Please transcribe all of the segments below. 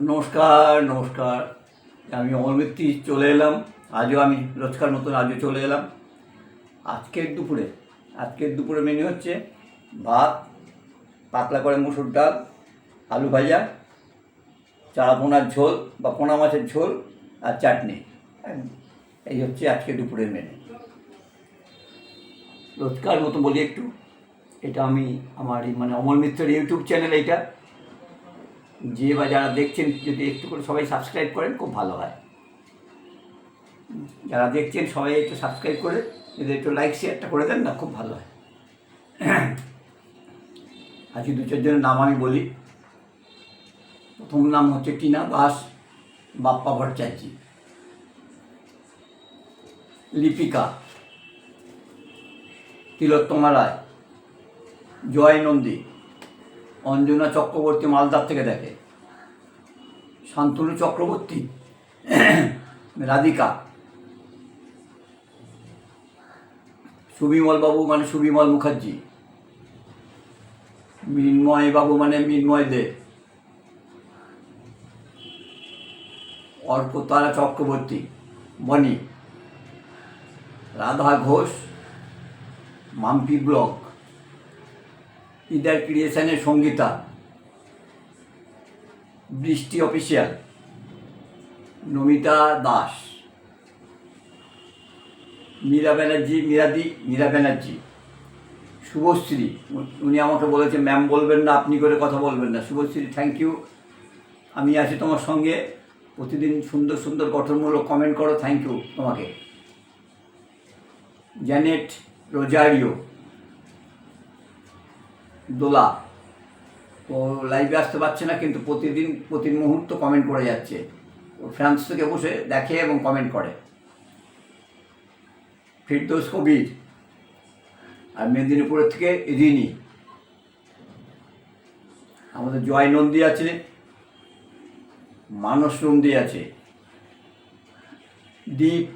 নমস্কার নমস্কার। আমি অমর মিত্রি চলে এলাম। আজও আমি রোজকার মতন আজও চলে এলাম। আজকের দুপুরে আজকের দুপুরে মেনু হচ্ছে ভাত, পাতলা করে মুসুর ডাল, আলু ভাজা, চারা পোনার ঝোল বা পোনা মাছের ঝোল আর চাটনি। এই হচ্ছে আজকে দুপুরের মেনু রোজকার মতো বলি একটু, এটা আমি আমার মানে অমল মিত্রের ইউটিউব চ্যানেল এইটা। যে বা যারা দেখছেন, যদি একটু করে সবাই সাবস্ক্রাইব করেন, খুব ভালো হয়। যারা দেখছেন, সবাই একটু সাবস্ক্রাইব করে, যদি একটু লাইক শেয়ারটা করে দেন না, খুব ভালো হয়। আজকে দু চারজনের নাম আমি বলি, প্রথম নাম হচ্ছে টিনা দাস, বাপ্পা ভট্টাচার্য। লিপিকা। তিলোত্তমা রায়। জয় নন্দী। অঞ্জনা চক্রবর্তী মালদার থেকে দেখে। শান্তনু চক্রবর্তী, রাধিকা। সুবিমল বাবু মানে সুবিমল মুখার্জি। মৃন্ময় বাবু মানে মৃন্ময় দে। অর্পতারা চক্রবর্তী, বনি। রাধা ঘোষ, মাম্পি ব্লক। ইদার ক্রিয়েশনের সঙ্গীতা, বৃষ্টি অফিসিয়াল, নমিতা দাস, মীরা ব্যানার্জি, মীরাদি, মীরা ব্যানার্জি, শুভশ্রী, উনি আমাকে বলেছে ম্যাম বলবেন না, আপনি করে কথা বলবেন না। শুভশ্রী থ্যাংক ইউ আমি আছি তোমার সঙ্গে। প্রতিদিন সুন্দর সুন্দর, গঠনমূলক কমেন্ট করো। থ্যাংক ইউ তোমাকে। Janet Rosario Dola. ও লাইভে আসতে পারছে না, কিন্তু প্রতিদিন প্রতি মুহূর্ত কমেন্ট করে যাচ্ছে। ও ফ্রান্স থেকে বসে দেখে এবং কমেন্ট করে। ফিরদোস কবির আর মেদিনীপুরের থেকে রিনি। আমাদের জয় নন্দী আছে, মানস নন্দী আছে। দীপ,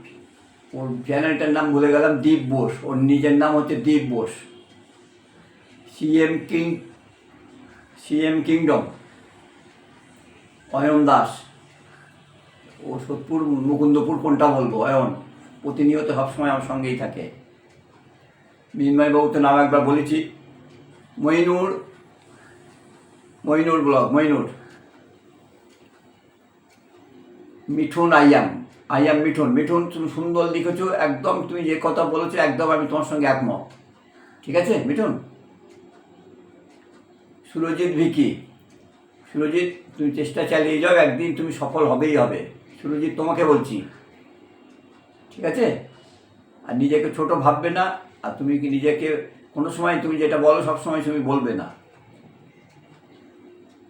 ওর চ্যানেলটার নাম ভুলে গেলাম, দীপ বোস। ওর নিজের নাম হচ্ছে Deep Bose. CM king CM kingdom Ayan Das ও সোদপুর মুকুন্দপুর কোনটা বলব? অয়ন, প্রতিনিয়ত সবসময় আমার সঙ্গেই থাকে। মিনময়বাবু তো নাম একবার বলেছি। Mainur Mainur blog, Mainur. Mithun I am I am Mithun. Mithun, তুমি সুন্দর লিখেছো, একদম তুমি যে কথা বলেছ, একদম আমি তোমার সঙ্গে একমত। ঠিক আছে, মিঠুন? সুরজিৎ ভিকি। সুরজিৎ, তুমি চেষ্টা চালিয়ে যাও, একদিন তুমি সফল হবেই হবে। সুরজিৎ, তোমাকে বলছি। ঠিক আছে? আর নিজেকে ছোট ভাববে না, আর তুমি কি নিজেকে, কোনো সময় তুমি যেটা বলো, সব সময় তুমি বলবে না।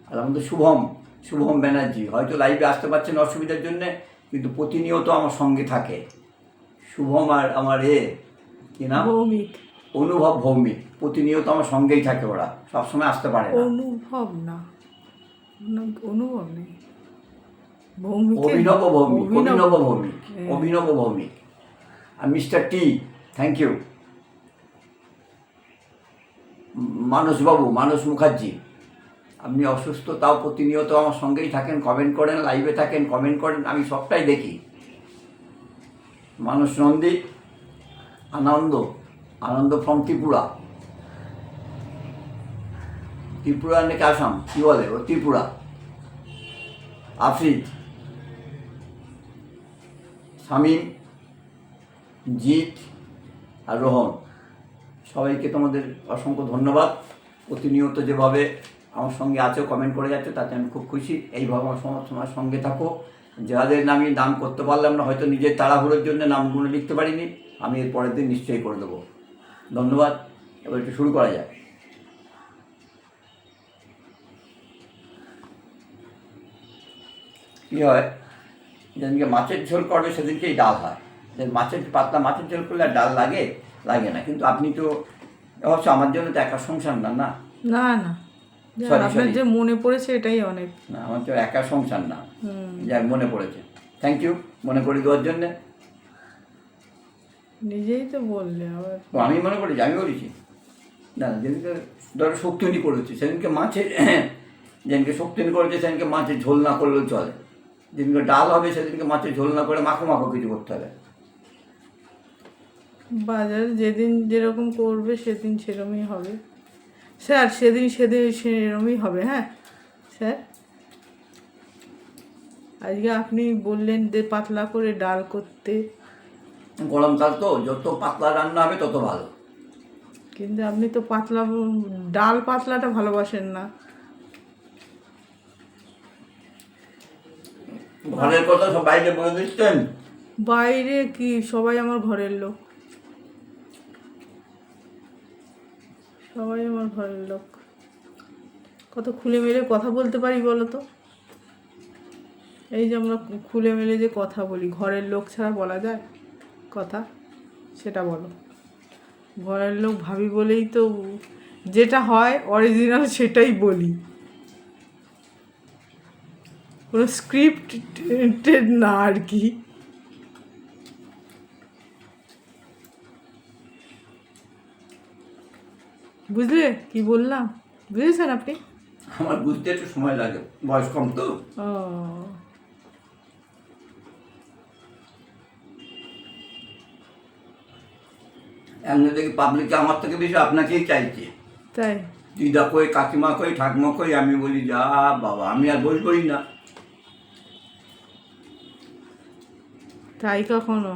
আর আমাদের শুভম শুভম ব্যানার্জি, হয়তো লাইভে আসতে পারছেন অসুবিধার জন্যে, কিন্তু প্রতিনিয়ত আমার সঙ্গে থাকে। শুভম আর আমার এ, কি নাম? ভৌমিক। অনুভব ভৌমিক প্রতিনিয়ত আমার সঙ্গেই থাকে ওরা। সবসময় আসতে পারে না। অনুভব না। অনুভব নেই। অভিনব ভৌমিক অভিনব- অভিনব ভৌমিক হ্যাঁ। অভিনব ভৌমিক। আর মিস্টার টি থ্যাংক ইউ মানসবাবু মানস মুখার্জি আপনি অসুস্থ তাও প্রতিনিয়ত আমার সঙ্গেই থাকেন কমেন্ট করেন লাইভে থাকেন কমেন্ট করেন আমি সবটাই দেখি। মানস নন্দী আনন্দ। আনন্দ ফ্রম ত্রিপুরা। ত্রিপুরা নাকি আসাম কী বলে? ও ত্রিপুরা। আফ্রিদ শামীম। জিৎ আর রোহন। সবাইকে তোমাদের অসংখ্য ধন্যবাদ। প্রতিনিয়ত যেভাবে আমার সঙ্গে আছো কমেন্ট করে যাচ্ছ, তাতে আমি খুব খুশি। এইভাবে আমার সময় সময় সঙ্গে থাকো। যাদের আমি নাম করতে পারলাম না, হয়তো নিজের তাড়াহুড়োর জন্য নামগুলো লিখতে পারিনি। আমি এর পরের দিন নিশ্চয়ই করে দেবো। ধন্যবাদ এবার একটু শুরু করা যায় কী হয়? যেদিনকে মাছের ঝোল করবে সেদিনকেই ডাল হয়। মাছের পাতলা মাছের ঝোল করলে ডাল লাগে লাগে না। কিন্তু আপনি তো অবশ্য আমার জন্য তো একা সংসার না না? না না। যাক, আপনার যে মনে পড়েছে এটাই অনেক। না আমার তো একা সংসার না। হুম। যাক মনে পড়েছে। থ্যাংক ইউ মনে করে দেওয়ার জন্যে। নিজেই তো বললে আবার আমি মনে করেছি আমি বলেছি। না যেদিনকে ধরো শক্তিনি করেছি সেদিনকে মাছের যেদিনকে শক্তিন করেছে সেদিনকে মাছের ঝোল না করলেও চলে। যেদিনকে ডাল হবে সেদিনকে মাছের ঝোল না করে মাখো মাখো কিছু করতে হবে। বাজার যেদিন যেরকম করবে সেদিন সেরকমই হবে। স্যার সেদিন সেদিন সেরকমই হবে হ্যাঁ? স্যার? আজকে আপনি বললেন যে পাতলা করে ডাল করতে। গরমকাল তো যত পাতলা রান্না হবে তত ভালো। কিন্তু আপনি তো পাতলা ডাল পাতলাটা ভালোবাসেন না। ঘরের কথা সব বাইরে বলে দিচ্ছেন? বাইরে কি? সবাই আমার ঘরের লোক। সবাই আমার ঘরের লোক। কত খুলে মেলে কথা বলতে পারি বলো তো? এই যে আমরা খুলে মেলে যে কথা বলি ঘরের লোক ছাড়া বলা যায়? কথা সেটা বলো। ঘরের লোক ভাবি বলেই তো যেটা হয় অরিজিনাল সেটাই বলি। কোনো স্ক্রিপ্টেড না আর কি। বুঝলে কি বললাম? বুঝেছেন আপনি? আমার বুঝতে একটু সময় লাগে বয়স কম তো। ও। এমনি দেখি পাবলিকে আমার থেকে বেশি আপনাকেই চাইছে। তাই? দিদা কই কাকিমা কই ঠাকুমা কই আমি বলি যা বাবা আমি আর বসবই না। তাই কখনো?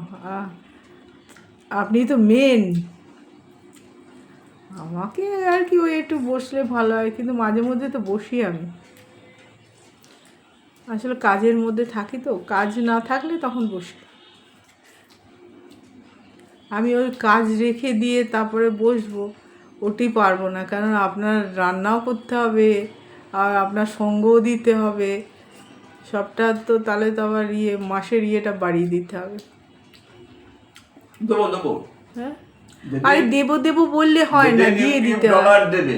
আপনি তো মেন আমাকে আর কি ওই একটু বসলে ভালো হয় কিন্তু মাঝে মধ্যে তো বসি আমি। আসলে কাজের মধ্যে থাকি তো কাজ না থাকলে তখন বসি। আমি ওই কাজ রেখে দিয়ে তারপরে বসবো ওটি পারব না। কারণ আপনার রান্নাও করতে হবে আর আপনার সঙ্গও দিতে হবে। সবটা তো তাহলে তো আবার ইয়ে মাসের ইয়েটা বাড়িয়ে দিতে হবে। দেবো দেবো হ্যাঁ? আরে দেবো দেবো বললে হয় না দিয়ে দিতে ডলার দেবে।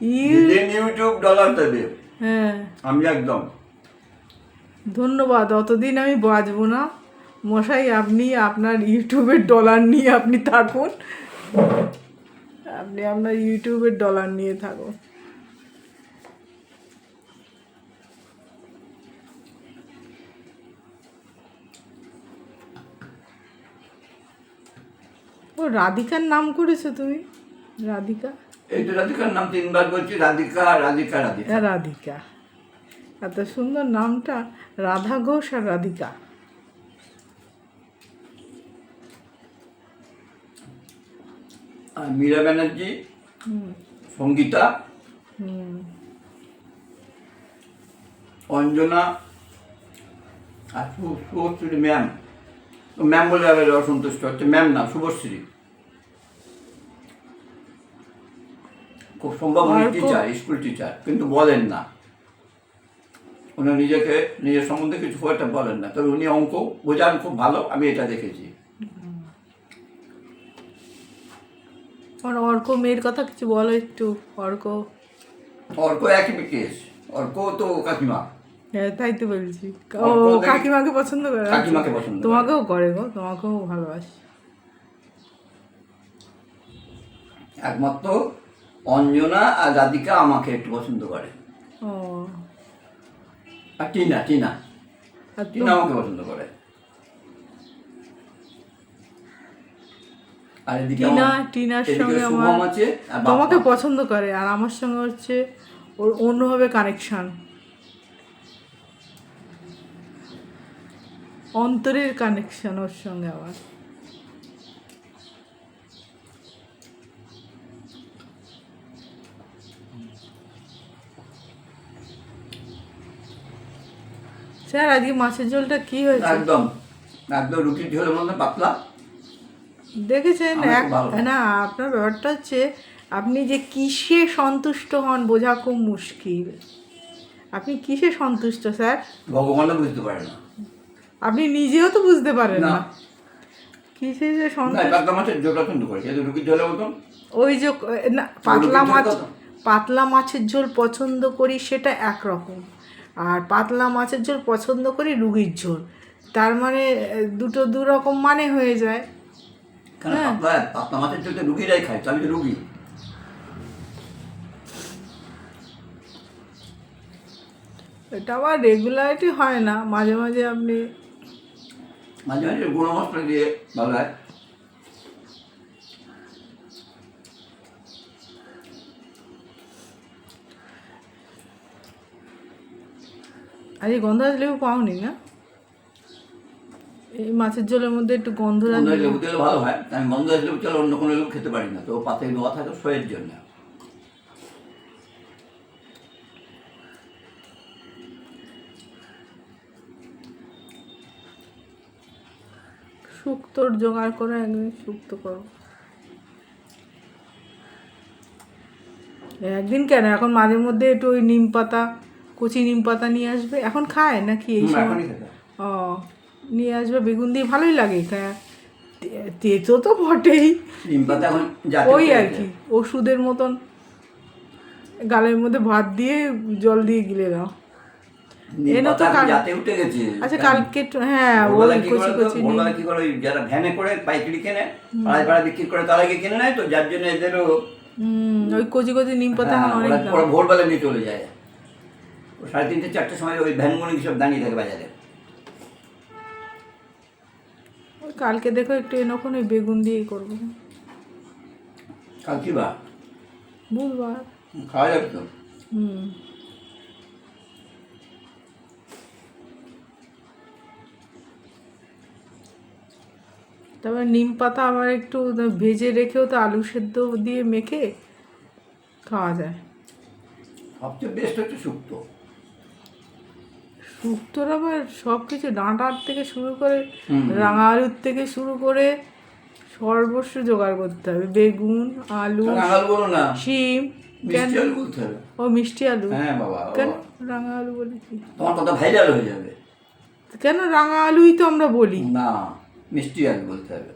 ইউটিউব ডলার দেবে। হ্যাঁ। আমি একদম। ধন্যবাদ অতদিন আমি বাঁচবো না। মশাই আপনি আপনার ইউটিউবের ডলার নিয়ে আপনি থাকুন। আপনি আপনার ইউটিউবের ডলার নিয়ে থাকুন। ও রাধিকার নাম করেছ তুমি? রাধিকা? এই তো রাধিকার নাম তিনবার বলছি রাধিকা রাধিকা রাধিকা। রাধিকা। এত সুন্দর নামটা রাধা ঘোষ আর রাধিকা। আর মীরা ব্যানার্জি সঙ্গীতা অঞ্জনা আর শুভশ্রী ম্যাম। ম্যাম বলে আবার অসন্তুষ্ট হচ্ছে। ম্যাম না শুভশ্রী। খুব সম্ভব উনি টিচার স্কুল টিচার কিন্তু বলেন না। উনি নিজেকে নিজের সম্বন্ধে কিছু একটা বলেন না। তবে উনি অঙ্ক বোঝান খুব ভালো আমি এটা দেখেছি। আর অর্ক মেয়ের কথা কিছু বলো একটু অর্ক। অর্ক একই কেস অর্ক তো কাকিমা। হ্যাঁ তাই তো বলছি। ও কাকিমাকে পছন্দ করে কাকিমাকে পছন্দ তোমাকেও করে গো তোমাকেও ভালোবাসি। একমাত্র অঞ্জনা আর রাধিকা আমাকে একটু পছন্দ করে। ও। আর টিনা টিনা। টিনা আমাকে পছন্দ করে। আর এদিকে টিনা টিনার সঙ্গে আমার আছে তোমাকে পছন্দ করে আর আমার সঙ্গে হচ্ছে ওর অন্যভাবে কানেকশন অন্তরের কানেকশন ওর সঙ্গে আমার স্যার আজকে মাছের ঝোলটা কি হয়েছে? একদম। একদম রুটির ঝোলের মধ্যে পাতলা। দেখেছেন এক। না আপনার ব্যাপারটা হচ্ছে আপনি যে কিসে সন্তুষ্ট হন বোঝা খুব মুশকিল। আপনি কিসে সন্তুষ্ট স্যার? ভগবানও বুঝতে পারে না। আপনি নিজেও তো বুঝতে পারেন না। কিসে যে সন্তুষ্ট মাছের করে মতন। ওই যে না পাতলা মাছ পাতলা মাছের ঝোল পছন্দ করি সেটা একরকম। আর পাতলা মাছের ঝোল পছন্দ করি রুগীর ঝোল। তার মানে দুটো দু রকম মানে হয়ে যায়। কেন হ্যাঁ। পাতলা পাতলা মাছের ঝোল তো রুগীরাই খায় তো আমি তো রুগী। এটা আবার রেগুলারিটি হয় না মাঝে মাঝে আপনি মাঝে মাঝে গুঁড়ো মশলা দিয়ে ভালো হয় এই গন্ধরাজ লেবু পাওনি না? এই মাছের ঝোলের মধ্যে একটু গন্ধরাজ গন্ধরাজ লেবু ভালো হয়। আমি লেবু চলে অন্য কোনো লেবু খেতে পারি না। তো দেওয়া থাকে শোয়ের জন্য। শুক্তোর জোগাড় করে একদিন শুক্তো করো। একদিন কেন? এখন মাঝে মধ্যে একটু ওই নিম পাতা কচি নিম পাতা নিয়ে আসবে। এখন খায় নাকি এই সময়। ও। নিয়ে আসবে বেগুন দিয়ে ভালোই লাগে। তেতো তো বটেই। ওই আর কি ওষুধের মতন গালের মধ্যে ভাত দিয়ে জল দিয়ে গিলে দাও এনো তো কাল- উঠে গেছে। আচ্ছা কালকে হ্যাঁ ওই কচি কচি কি করে যারা ভ্যানে করে পাইকারি কেনে পাড়ায় পাড়ায় বিক্রি করে তারা গিয়ে কিনে নেয় তো যার জন্য এদেরও হুম, ওই কচি কচি নিম পাতা হ্যাঁ, অনেক ভোরবেলা নিয়ে চলে যায়। ও সাড়ে তিনটে চারটের সময় ওই ভ্যানগুলো সব দাঁড়িয়ে থাকে বাজারে। কালকে দেখো একটু এনখন ওই বেগুন দিয়েই করব। কাল কি বা? বুধবার। খাওয়া যাবে তো? হুম। তারপরে নিম পাতা আবার একটু ভেজে রেখেও তো আলু সেদ্ধ দিয়ে মেখে খাওয়া যায়। সবচেয়ে বেস্ট হচ্ছে শুক্তো। শুক্তোর আবার সব কিছু ডাঁটার থেকে শুরু করে রাঙা আলুর থেকে শুরু করে সর্বস্ব জোগাড় করতে হবে। বেগুন আলু শিম ও মিষ্টি আলু। হ্যাঁ কেন রাঙা আলু বলেছি তোমার কথা ভাইরাল হয়ে যাবে। কেন রাঙা আলুই তো আমরা বলি। না মিষ্টি আলু বলতে হবে।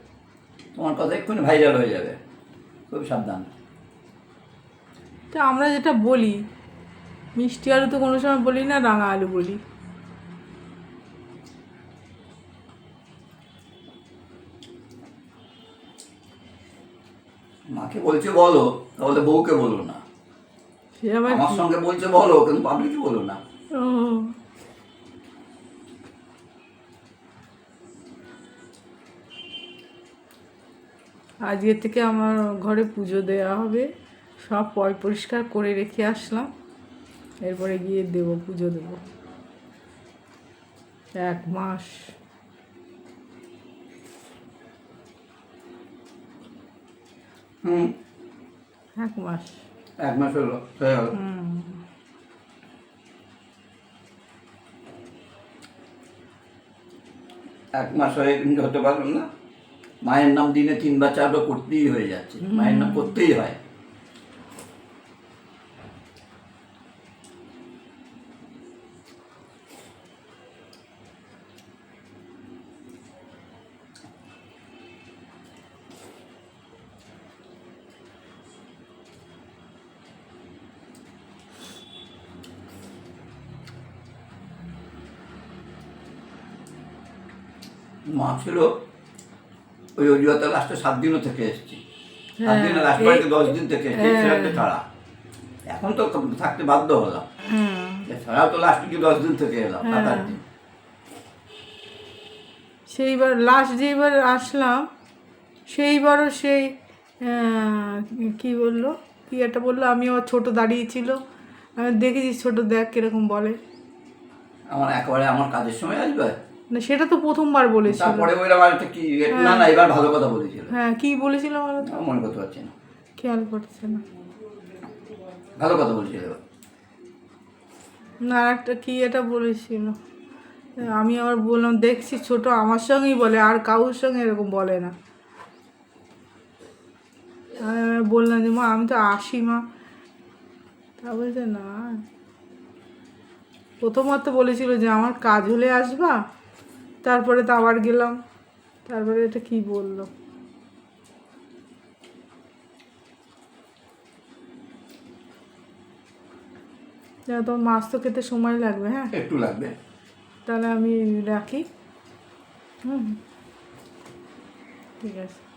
তোমার কথা এক্ষুনি ভাইরাল হয়ে যাবে। খুব সাবধান। তা আমরা যেটা বলি মিষ্টি আলু তো কোনো সময় বলি না রাঙা আলু বলি। মাকে বলছে বলো। তাহলে বউকে বলো না। আমার সঙ্গে বলছে বলো। কিন্তু পাবলিকে বলো না। আজকে থেকে আমার ঘরে পুজো দেওয়া হবে। সব পয় পরিষ্কার করে রেখে আসলাম। এরপরে গিয়ে দেব পুজো দেব। এক মাস। হুম। এক মাস। এক মাস হলো হয়ে গেল। এক মাস হয়ে কিন্তু হতে পারলাম না। মায়ের নাম দিনে তিনবার চারবার করতেই হয়ে যাচ্ছে। মায়ের নাম করতেই হয়। মা ছিল ওই অজুয়াতে লাস্টে সাত দিনও থেকে এসেছি। সাত দিনে লাস্ট বাড়িতে দশ দিন থেকে এসেছি সেটা ছাড়া এখন তো থাকতে বাধ্য হলাম। হুম। ছাড়াও তো লাস্ট কি দশ দিন থেকে এলাম সাত আট দিন। সেইবার লাস্ট যেইবার আসলাম সেইবারও সেই কি বলল? কি একটা বলল? আমি আমার ছোট দাঁড়িয়েছিল আমি দেখেছি ছোট দেখ কীরকম বলে। আমার একেবারে আমার কাজের সময় আসবে? না সেটা তো প্রথমবার বলেছিল। তারপরে আমার একটা কি? না না এবার ভালো কথা বলেছিল। হ্যাঁ কি বলেছিল বলো তো? আমার মনে করতে পারছি না। খেয়াল করছে না। ভালো কথা বলেছিল না আর একটা কি এটা বলেছিল? আমি আবার বললাম দেখছি ছোট আমার সঙ্গেই বলে আর কারোর সঙ্গে এরকম বলে না। বললাম যে মা আমি তো আসি মা। তা বলছে না। প্রথমত বলেছিল যে আমার কাজ হলে আসবা তারপরে তো আবার গেলাম। তারপরে এটা কি বলল? তোমার মাছ তো খেতে সময় লাগবে হ্যাঁ? একটু লাগবে। তাহলে আমি রাখি। হুম। ঠিক আছে।